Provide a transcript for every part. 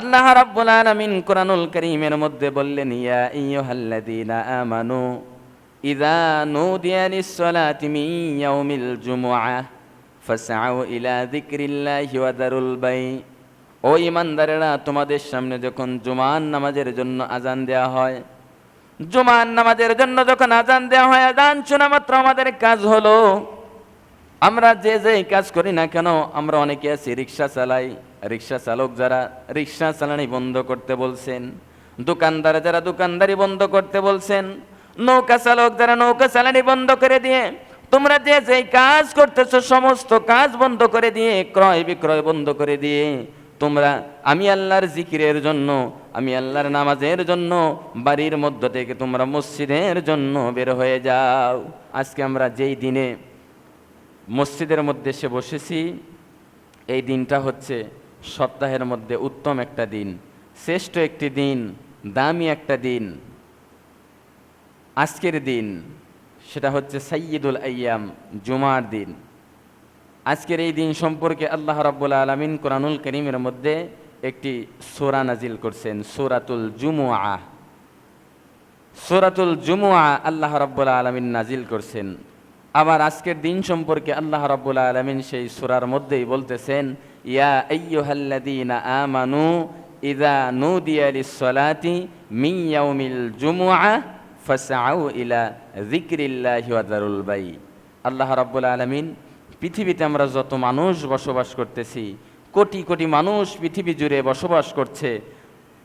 আল্লাহ রাব্বুল আলামিন কোরআনুল কারীমের মধ্যে বললেন, ইয়া আইয়ুহাল্লাযীনা আমানু ইযা নুদিয়া লিস-সালাতি মিন ইয়াউমিল জুমুআহ ফাসআউ ইলা যিকরিল্লাহি ওয়া দারুল বাই। ও ইমানদারেরা তোমাদের সামনে যখন জুমান নামাজের জন্য আজান দেয়া হয় জুমান নামাজের জন্য যখন আজান দেওয়া হয় আজান শোনা মাত্র আমাদের কাজ হলো। আমরা যে যে কাজ করি না কেন, আমরা অনেকে আছি রিক্সা চালাই। রিক্সা চালক যারা রিক্সা চালানি বন্ধ করতে বলছেন, দোকানদার যারা দোকানদারি বন্ধ করতে বলছেন, নৌকা চালক যারা নৌকা চালানি বন্ধ করে দিয়ে, তোমরা যে যে কাজ করতেছো সমস্ত কাজ বন্ধ করে দিয়ে, ক্রয় বিক্রয় বন্ধ করে দিয়ে, তোমরা আমি আল্লাহর জিকিরের জন্য, আমি আল্লাহর নামাজের জন্য, বাড়ির মধ্য থেকে তোমরা মসজিদের জন্য বের হয়ে যাও। আজকে আমরা যেই দিনে মসজিদের মধ্যে এসে বসেছি, এই দিনটা হচ্ছে সপ্তাহের মধ্যে উত্তম একটা দিন, শ্রেষ্ঠ একটি দিন, দামি একটা দিন, আজকের দিন, সেটা হচ্ছে সাইয়দুল আইয়াম, জুমার দিন। আজকের এই দিন সম্পর্কে আল্লাহ রাব্বুল আলমিন কোরআনুল করিমের মধ্যে একটি সোরা নাজিল করছেন, সোরাতুল জুমুয়া সোরাতুল জুমুআ আল্লাহ রাব্বুল আলমিন নাজিল করছেন। আবার আজকের দিন সম্পর্কে আল্লাহ রাব্বুল আলমিন সেই সুরার মধ্যেই বলতেছেন, ইয়া আইয়ুহাল্লাযীনা আমানু ইযা নুদিয়া লিস-সালাতি মিন ইয়াউমিল জুমুআ ফাসআউ ইলা যিকরিল্লাহি ওয়া দারুল বাই। আল্লাহ রাব্বুল আলামিন, পৃথিবীতে আমরা যত মানুষ বসবাস করতেছি, কোটি কোটি মানুষ পৃথিবী জুড়ে বসবাস করছে।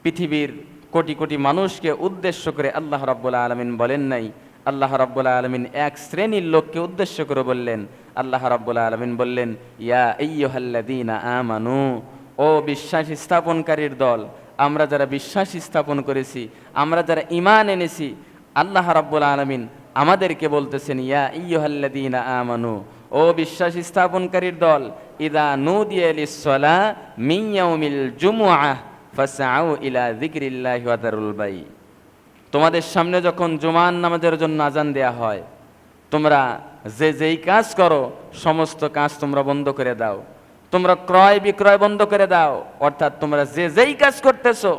পৃথিবীর কোটি কোটি মানুষকে উদ্দেশ্য করে আল্লাহ রাব্বুল আলমিন বলেন নাই আল্লাহ রাব্বুল আলমিন এক শ্রেণির লোককে উদ্দেশ্য করে বললেন, আল্লাহ রাব্বুল আলমিন বললেন, ইয়া আইয়ুহাল্লাযীনা আমানু, ও বিশ্বাস স্থাপনকারীর দল, আমরা যারা বিশ্বাস স্থাপন করেছি, আমরা যারা ইমান এনেছি, আল্লাহ রাব্বুল আলমিন আমাদেরকে বলতেছেন, ইয়া ইয়ুহাল্লাদিনা আমানু, ও বিশ্বাস স্থাপনকারীর দল, ইদা নুদিয়া লিস-সালা মিন ইয়াউমিল জুমুআহ, ফাসআউ ইলা যিকরিল্লাহি ওয়া বাই তোমাদের সামনে যখন জুমান নামাজের জন্য আজান দেয়া হয়, তোমরা যে যেই কাজ করো, সমস্ত কাজ তোমরা বন্ধ করে দাও। তোমরা ক্রয় বিক্রয় বন্ধ করে দাও, অর্থাৎ তোমরা যে যেই কাজ করতেছো,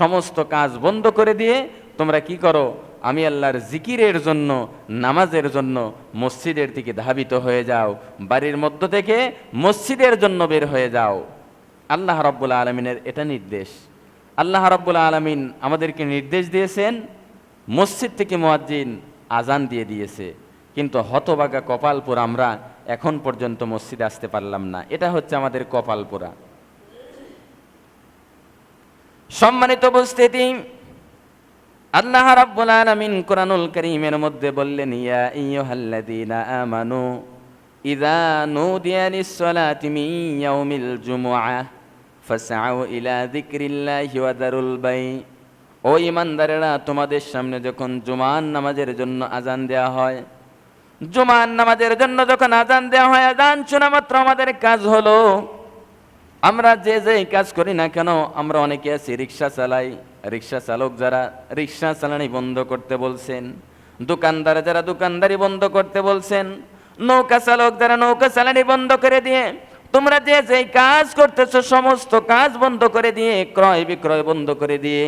সমস্ত কাজ বন্ধ করে দিয়ে তোমরা কি করো, আমি আল্লাহর জিকিরের জন্য, নামাজের জন্য মসজিদের দিকে ধাবিত হয়ে যাও, বাড়ির মধ্য থেকে মসজিদের জন্য বের হয়ে যাও। আল্লাহ রব্বুল আলমিনের এটা নির্দেশ। আল্লাহ রব্বুল আলমিন আমাদেরকে নির্দেশ দিয়েছেন মসজিদ থেকে মোয়াজ্জিন আজান দিয়ে দিয়েছে, কিন্তু হতবাগা কপালপুর আমরা এখন পর্যন্ত মসজিদে আসতে পারলাম না। এটা হচ্ছে আমাদের কপালপুরা। সম্মানিত উপস্থিতি, আল্লাহ রাব্বুল আলামিন কোরআনুল কারীমের মধ্যে বললেন, ইয়া আইয়ুহাল্লাযীনা আমানু ইযা নুদিয়া লিস-সালাতি মিন ইয়াউমিল জুমুআহ ফাসআউ ইলা যিকরিল্লাহি ওয়া দারুল বাই ও ইমানদারেরা, তোমাদের সামনে যখন জুমান নামাজের জন্য আজান দেয়া হয় জুমান নামাজের জন্য যখন আজান দেওয়া হয়, আজান শোনা মাত্র আমাদের কাজ হলো। আমরা যে যে কাজ করি না কেন, আমরা অনেকে আছি, রিক্সা চালাই, রিক্সা চালক যারা, রিক্সা চালানি বন্ধ করতে বলছেন, দোকানদার যারা দোকানদারি বন্ধ করতে বলছেন, নৌকা চালক যারা নৌকা চালানি বন্ধ করে দিয়ে, তোমরা যে যে কাজ করতেছো, সমস্ত কাজ বন্ধ করে দিয়ে, ক্রয় বিক্রয় বন্ধ করে দিয়ে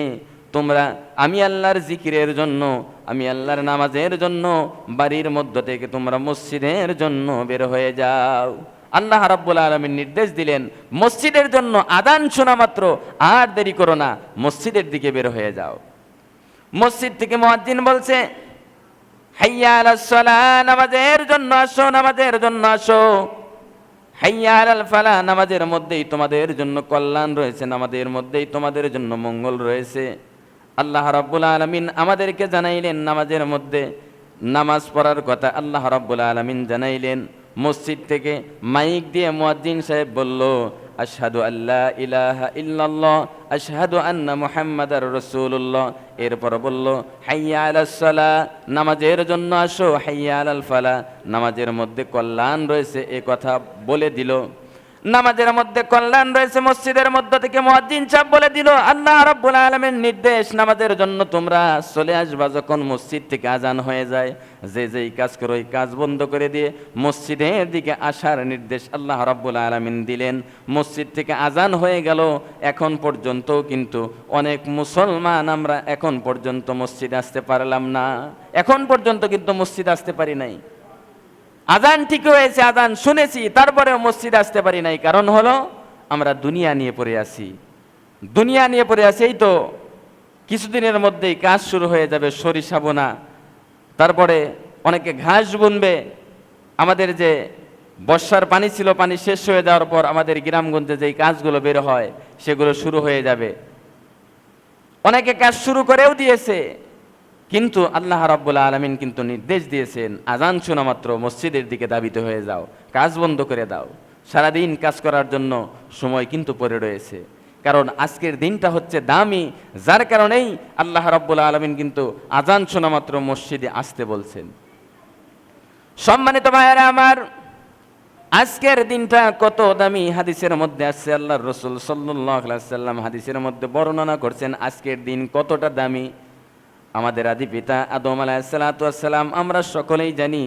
তোমরা আমি আল্লাহর জিকিরের জন্য, আমি আল্লাহর নামাজের জন্য, বাড়ির মধ্য থেকে তোমরা মসজিদের জন্য বের হয়ে যাও। আল্লাহ রাব্বুল আলমিন নির্দেশ দিলেন, মসজিদের জন্য আদান শোনা মাত্র, আর দেরি করো না, মসজিদের দিকে বের হয়ে যাও। মসজিদ থেকে মুয়াজ্জিন বলছে, হাইয়া আলাস সালাহ নামাজের জন্য আসো, নামাজের জন্য আসো। হাইয়া আলাল ফালা, নামাজের মধ্যেই তোমাদের জন্য কল্যাণ রয়েছে, নামাজের মধ্যেই তোমাদের জন্য মঙ্গল রয়েছে। আল্লাহ রাব্বুল আলামিন আমাদেরকে জানাইলেন নামাজের মধ্যে নামাজ পড়ার কথা আল্লাহ রাব্বুল আলামিন জানাইলেন। মসজিদ থেকে মাইক দিয়ে মুয়াজ্জিন সাহেব বলল, আশহাদু আল্লাহ ইলাহা ইল্লাল্লাহ, আশহাদু আন্না মুহাম্মাদার রাসূলুল্লাহ। এরপর বলল, হাইয়া আলাস সালাহ নামাজের জন্য আসো, হাইয়া আলাল ফালা। নামাজের মধ্যে কল্যাণ রয়েছে, এ কথা বলে দিল। নামাজের মধ্যে কল্যাণ রয়েছে, মসজিদের মধ্য থেকে মুয়াজ্জিন সাহেব বলে দিল, আল্লাহ রাব্বুল আলামিন নির্দেশ, নামাজের জন্য তোমরা চলে আসবা যখন মসজিদ থেকে আজান হয়ে যায়। যে যেই কাজ করো, ওই কাজ বন্ধ করে দিয়ে মসজিদের দিকে আসার নির্দেশ আল্লাহ রাব্বুল আলামিন দিলেন। মসজিদ থেকে আজান হয়ে গেল, এখন পর্যন্ত কিন্তু অনেক মুসলমান আমরা এখন পর্যন্ত মসজিদে আসতে পারলাম না। এখন পর্যন্ত কিন্তু মসজিদ আসতে পারি নাই। আজান ঠিক হয়েছে, আজান শুনেছি, তারপরেও মসজিদ আসতে পারি নাই। কারণ হলো, আমরা দুনিয়া নিয়ে পড়ে আছি। দুনিয়া নিয়ে পড়ে আছি, এই তো কিছুদিনের মধ্যেই কাজ শুরু হয়ে যাবে সরিষা বোনা। তারপরে অনেকে ঘাস বুনবে। আমাদের যে বর্ষার পানি ছিল, পানি শেষ হয়ে যাওয়ার পর আমাদের গ্রামগঞ্জে যেই কাজগুলো বের হয়, সেগুলো শুরু হয়ে যাবে। অনেকে কাজ শুরু করেও দিয়েছে কিন্তু আল্লাহ রাব্বুল আলমিন কিন্তু নির্দেশ দিয়েছেন আজান শোনা মাত্র, মসজিদের দিকে দাবিত হয়ে যাও, কাজ বন্ধ করে দাও। সারাদিন কাজ করার জন্য সময় কিন্তু পড়ে রয়েছে। কারণ আজকের দিনটা হচ্ছে দামি, যার কারণেই আল্লাহ রাব্বুল আলমিন কিন্তু আজান শোনা মাত্র মসজিদে আসতে বলছেন। সম্মানিত ভাইয়েরা আমার, আজকের দিনটা কত দামি হাদিসের মধ্যে আছে আল্লাহ রসুল সাল্লাহ সাল্লাম হাদিসের মধ্যে বর্ণনা করছেন, আজকের দিন কতটা দামি। আমাদের আদি পিতা আদম আলাহিসাল্লাম আমরা সকলেই জানি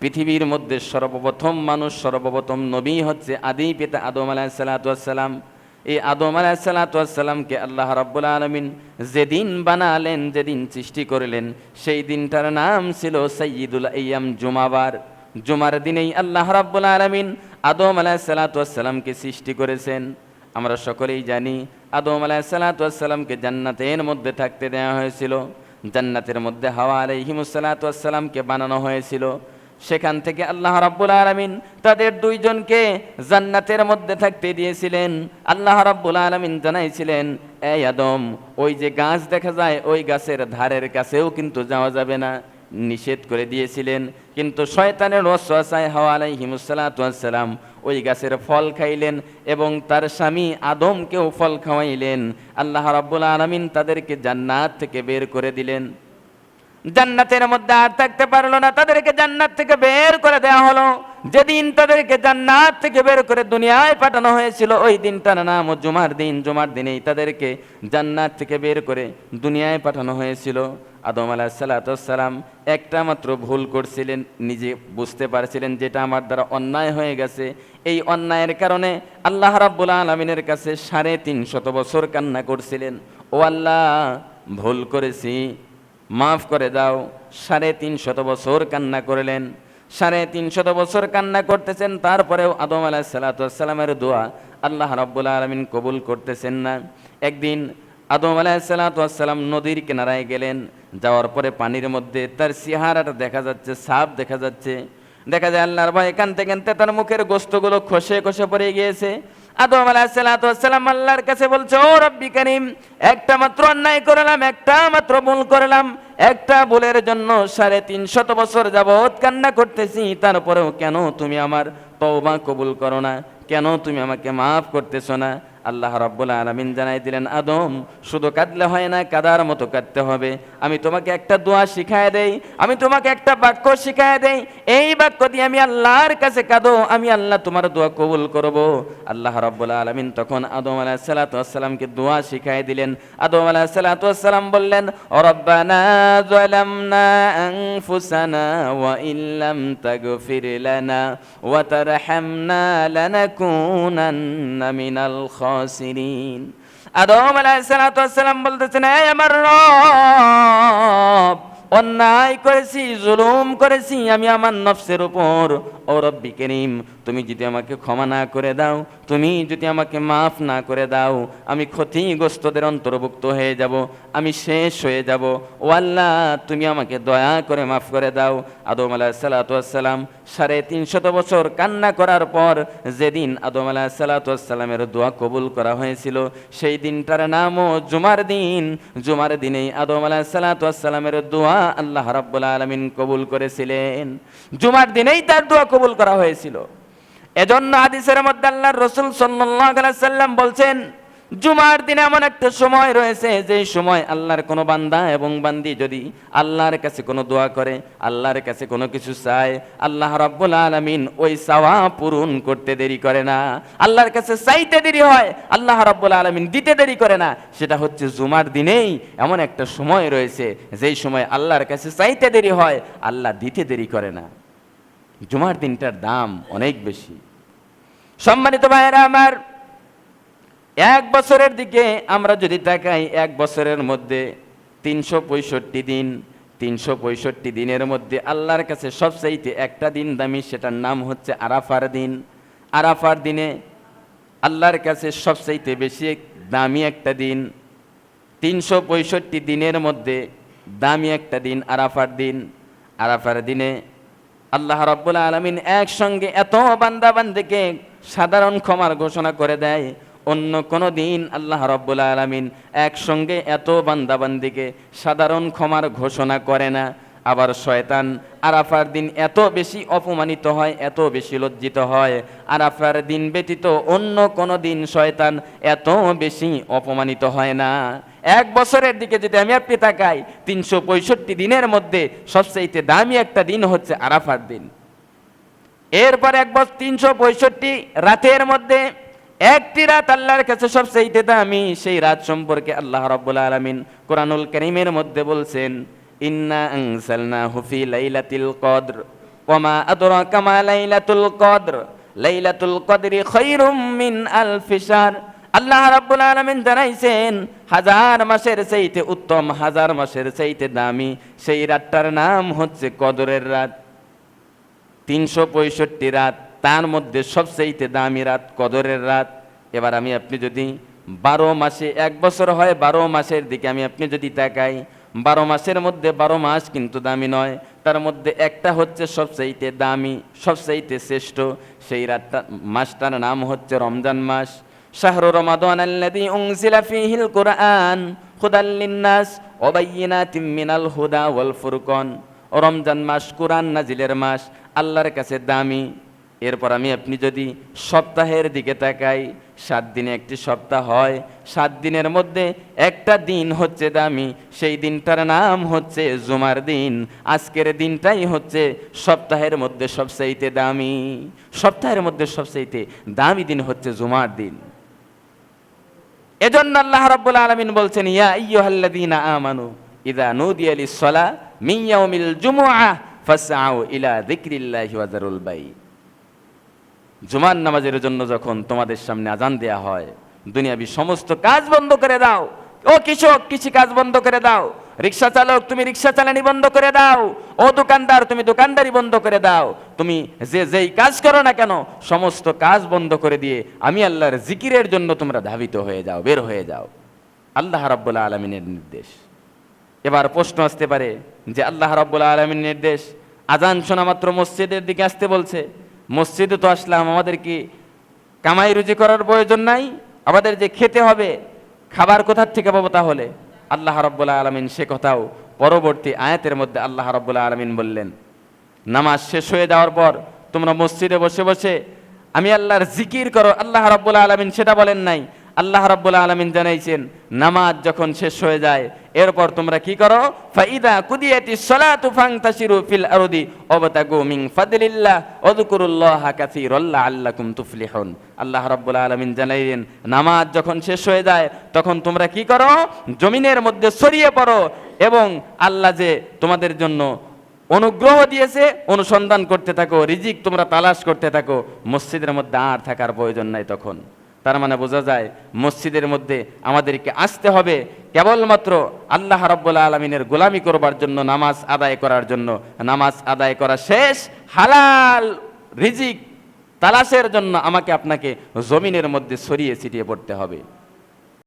পৃথিবীর মধ্যে সর্বপ্রথম মানুষ, সর্বপ্রথম নবী হচ্ছে আদি পিতা আদম আলাহিসাল্লাম এই আদম আলাহিসাল্লামকে আল্লাহ রাব্বুল আলমিন যেদিন বানালেন, যেদিন সৃষ্টি করলেন, সেই দিনটার নাম ছিল সৈয়দুল ইয়াম জুমাবার। জুমার দিনেই আল্লাহ রাব্বুল আলমিন আদম আলাহিসাল্লামকে সৃষ্টি করেছেন। আমরা সকলেই জানি আদম আলাহিসাল্লামকে জান্নাতের মধ্যে থাকতে দেওয়া হয়েছিল। জান্নাতের মধ্যে হাওয়া আলাইহিমুসাল্লাতামকে বানানো হয়েছিল। সেখান থেকে আল্লাহ রাব্বুল আলমিন তাদের দুইজনকে জান্নাতের মধ্যে থাকতে দিয়েছিলেন। আল্লাহ রাব্বুল আলমিন জানাইছিলেন, এই আদম, ওই যে গাছ দেখা যায়, ওই গাছের ধারের কাছেও কিন্তু যাওয়া যাবে না। নিষেধ করে দিয়েছিলেন। কিন্তু শয়তানের ওয়াসওয়াসায় হাওয়া আলাইহিমুসাল্লাতাম ওই গাছের ফল খাইলেন এবং তার স্বামী আদমকেও ফল খাওয়াইলেন। আল্লাহ রাব্বুল আলমিন তাদেরকে জান্নাত থেকে বের করে দিলেন। জান্নাতের মধ্যে আর থাকতে পারল না, তাদেরকে জান্নাত থেকে বের করে দেওয়া হলো। যেদিন তাদেরকে জান্নাত থেকে বের করে দুনিয়ায় পাঠানো হয়েছিল, ওই দিনটার নাম জুমার দিন। জুমার দিনেই তাদেরকে জান্নাত থেকে বের করে দুনিয়ায় পাঠানো হয়েছিল। আদম আলাহ সালাতাম একটা মাত্র ভুল করছিলেন, নিজে বুঝতে পারছিলেন যেটা আমার দ্বারা অন্যায় হয়ে গেছে। এই অন্যায়ের কারণে আল্লাহ রাব্বুল আলমিনের কাছে সাড়ে তিন শত বছর কান্না করছিলেন। ও আল্লাহ, ভুল করেছি, মাফ করে দাও, সাড়ে তিন শত বছর কান্না করলেন। সাড়ে তিনশত বছর কান্না করতেছেন, তারপরেও আদম আলাহ সালাতামের দোয়া আল্লাহ রব্বুল আলমিন কবুল করতেছেন না। একদিন আদম আলাহ সালাতাম নদীর কিনারায় গেলেন, যাওয়ার পরে পানির মধ্যে তার সিহারাটা দেখা যাচ্ছে, সাপ দেখা যাচ্ছে। দেখা যায় আল্লাহর ভাই এখান থেকে তার মুখের গোস্তগুলো খসে খসে পড়ে গিয়েছে। আদম আলাহিসাল্লাম আল্লাহর কাছে বলছে, ও রব্বি করিম, একটা মাত্র অন্যায় করলাম, একটা মাত্র ভুল করলাম, একটা ভুলের জন্য সাড়ে তিন শত বছর যাবৎ কান্না করতেছি তারপরেও কেন তুমি আমার তওবা কবুল করো না? কেন তুমি আমাকে মাফ করতেছো না? আল্লাহ রাব্বুল আলামিন জানাই দিলেন, আদম, শুধু কাঁদলে হয় না, কাদার মতো কাঁদতে হবে। আমি তোমাকে একটা দোয়া শিখায় দেই, আমি তোমাকে একটা বাক্য শিখায় দেই। এই বাক্য দিয়ে আমি আল্লাহর কাছে কাঁদো, আমি আল্লাহ তোমার দোয়া কবুল করব। আল্লাহ রাব্বুল আলামিন তখন আদম আলাহ সালাতু ওয়াসসালামকে দোয়া শিখায় দিলেন। আদম আলাহ সালাতু ওয়াসসালাম বললেন, রব্বানা যালামনা আনফুসানা ওয়া ইল্লাম তাগফির লানা ওয়া তারহামনা লানাকুনান্না মিনাল খাসিরিন আদম আলাইসালাম বলতেছেন এই আমার রব, অন্যায় করেছি, জুলুম করেছি, আমি আমার নফসের উপর, ও রব্বি করিম তুমি যদি আমাকে ক্ষমা না করে দাও, তুমি যদি আমাকে মাফ না করে দাও, আমি ক্ষতিগ্রস্তদের অন্তর্ভুক্ত হয়ে যাব, আমি শেষ হয়ে যাব। ও আল্লাহ, তুমি আমাকে দয়া করে মাফ করে দাও। আদম আলাহ সালাতাম সাড়ে তিনশত বছর কান্না করার পর যেদিন আদম আলাহ সালাতামের দোয়া কবুল করা হয়েছিল, সেই দিনটার নামও জুমার দিন। জুমার দিনেই আদম আলাহ সালাতামের দোয়া আল্লাহ রাব্বুল আলমিন কবুল করেছিলেন। জুমার দিনেই তার দোয়া কবুল করা হয়েছিল। এজন্য হাদিসের মধ্যে আল্লাহর রসুল সাল্লাম বলছেন, জুমার দিনে এমন একটা সময় রয়েছে যে সময় আল্লাহর কোনো বান্দা এবং বান্দি যদি আল্লাহর কাছে কোনো দোয়া করে, আল্লাহর কাছে কোনো কিছু চায়, আল্লাহ রাব্বুল আলামিন ওই চাওয়া পূরণ করতে দেরি করে না। আল্লাহর কাছে চাইতে দেরি হয়, আল্লাহ রাব্বুল আলামিন দিতে দেরি করে না। সেটা হচ্ছে জুমার দিনেই এমন একটা সময় রয়েছে যেই সময় আল্লাহর কাছে চাইতে দেরি হয়, আল্লাহ দিতে দেরি করে না। জুমার দিনটার দাম অনেক বেশি। সম্মানিত ভাইয়েরা আমার, এক বছরের দিকে আমরা যদি তাকাই, এক বছরের মধ্যে তিনশো পঁয়ষট্টি দিন, তিনশো পঁয়ষট্টি দিনের মধ্যে আল্লাহর কাছে সবচাইতে একটা দিন দামি, সেটার নাম হচ্ছে আরাফার দিন। আরাফার দিনে আল্লাহর কাছে সবচাইতে বেশি দামি একটা দিন, তিনশো পঁয়ষট্টি দিনের মধ্যে দামি একটা দিন আরাফার দিন। আরাফার দিনে আল্লাহ রব্বুল আলমিন একসঙ্গে এত বান্দাবান্দিকে সাধারণ ক্ষমার ঘোষণা করে দেয়। অন্য কোনো দিন আল্লাহ রব্বুল আলমিন একসঙ্গে এত বান্দাবান্দিকে সাধারণ ক্ষমার ঘোষণা করে না। আবার শয়তান আরাফার দিন এত বেশি অপমানিত হয়, এত বেশি লজ্জিত হয়। আরাফার দিন ব্যতীত অন্য কোনো দিন শয়তান এত বেশি অপমানিত হয় না। এক বছরের দিকে যদি আমি আপনি তাকাই তিনশো পঁয়ষট্টি দিনের মধ্যে সবচাইতে দামি একটা দিন হচ্ছে আরাফার দিন। এরপর এক বছর তিনশো পঁয়ষট্টি রাতের মধ্যে একটি রাত আল্লাহর কাছে সব সবচাইতে দামি, সেই রাত সম্পর্কে আল্লাহ রব্বুল আলমিন কোরআনুল করিমের মধ্যে বলছেন, ইন্না আনসালনা হুফি লাইলাতিল কদর ওমা আদরাকা মা লাইলাতুল কদর, লাইলাতুল কদরি খায়রুম মিন আলফি শাহর। আল্লাহ রাব্বুল আলামিন জানাইছেন, হাজার মাসের চাইতে উত্তম, হাজার মাসের চাইতে দামি, সেই রাতটার নাম হচ্ছে কদরের রাত। তিনশো পঁয়ষট্টি রাত, তার মধ্যে সবচাইতে দামি রাত কদরের রাত। এবার আমি আপনি যদি বারো মাসে, এক বছর হয় বারো মাসের দিকে আমি আপনি যদি তাকাই, বারো মাসের মধ্যে বারো মাস কিন্তু দামি নয়, তার মধ্যে একটা হচ্ছে সবচাইতে দামি, সবচাইতে শ্রেষ্ঠ, সেই রাতটা, মাসটার নাম হচ্ছে রমজান মাস। শাহরু রমাদান আল্লাযী উনজিলা ফীহিল কুরআন, হুদাল লিন্নাস ওয়া হুদা ওয়াল রমজান মাস কোরআন নাজিলের মাস আল্লাহর কাছে দামি। এরপর আমি আপনি যদি সপ্তাহের দিকে তাকাই, সাত দিনে একটি সপ্তাহ হয়, সাত দিনের মধ্যে একটা দিন হচ্ছে দামি। সেই দিনটার নাম হচ্ছে জুমার দিন। আজকের দিনটাই হচ্ছে সপ্তাহের মধ্যে সবচাইতে দামি। সপ্তাহের মধ্যে সবচাইতে দামি দিন হচ্ছে জুমার দিন। এজন্য আল্লাহ রাব্বুল আলামিন বলছেন, ইয়া আইয়ুহাল্লাযীনা আমানু ইযা নুদিয়া লিস-সালা মিন ইয়াউমিল ফাসআউ ইলা যিকরিল্লাহি ওয়া যারুল বাই। জুমার নামাজের জন্য যখন তোমাদের সামনে আজান দেয়া হয়, দুনিয়াবি সমস্ত কাজ বন্ধ করে দাও। ও কৃষক, কৃষি কাজ বন্ধ করে দাও। রিক্সা চালক, তুমি রিক্সা চালানি বন্ধ করে দাও। ও দোকানদার, তুমি দোকানদারি বন্ধ করে দাও। তুমি যে যেই কাজ করো না কেন, সমস্ত কাজ বন্ধ করে দিয়ে আমি আল্লাহর জিকিরের জন্য তোমরা ধাবিত হয়ে যাও, বের হয়ে যাও। আল্লাহ রাব্বুল আলমিনের নির্দেশ। এবার প্রশ্ন আসতে পারে যে আল্লাহ রাব্বুল আলমীর নির্দেশ। আজান শোনা মাত্র মসজিদের দিকে আসতে বলছে। মসজিদে তো আসলাম, আমাদের কি কামাই রুজি করার প্রয়োজন নাই? আমাদের যে খেতে হবে, খাবার কোথার থেকে পাবো তাহলে? আল্লাহ রব্বুল্লা আলমিন সে কথাও পরবর্তী আয়াতের মধ্যে আল্লাহ রব্বুল্লা আলমিন বললেন। নামাজ শেষ হয়ে যাওয়ার পর তোমরা মসজিদে বসে বসে, আমি আল্লাহর জিকির করো, আল্লাহ রব্বুল্লা আলমিন সেটা বলেন নাই। আল্লাহ রাব্বুল আলামিন জানাইছেন, নামাজ যখন শেষ হয়ে যায়, এরপর তোমরা কি করো? ফাইদা কুদিয়াতি সলাতু ফাংতাশিরু ফিল আরদি ওয়াবতাগু মিন ফাদলিল্লাহ ওযকুরুল্লাহা কাসীরাল্লা আল্লাকুম তুফলিহুন। আল্লাহ রাব্বুল আলামিন জানাইলেন, নামাজ যখন শেষ হয়ে যায়, তখন তোমরা কি করো? জমিনের মধ্যে ছড়িয়ে পড়ো এবং আল্লাহ যে তোমাদের জন্য অনুগ্রহ দিয়েছে, অনুসন্ধান করতে থাকো, রিজিক তোমরা তালাশ করতে থাকো, মসজিদের মধ্যে আর থাকার প্রয়োজন নাই তখন। তার মানে বোঝা যায় মসজিদের মধ্যে আমাদেরকে আসতে হবে কেবলমাত্র আল্লাহ রব্বুল আলমিনের গোলামি করবার জন্য, নামাজ আদায় করার জন্য। নামাজ আদায় করা শেষ, হালাল রিজিক তালাশের জন্য আমাকে আপনাকে জমিনের মধ্যে সরিয়ে ছিটিয়ে পড়তে হবে।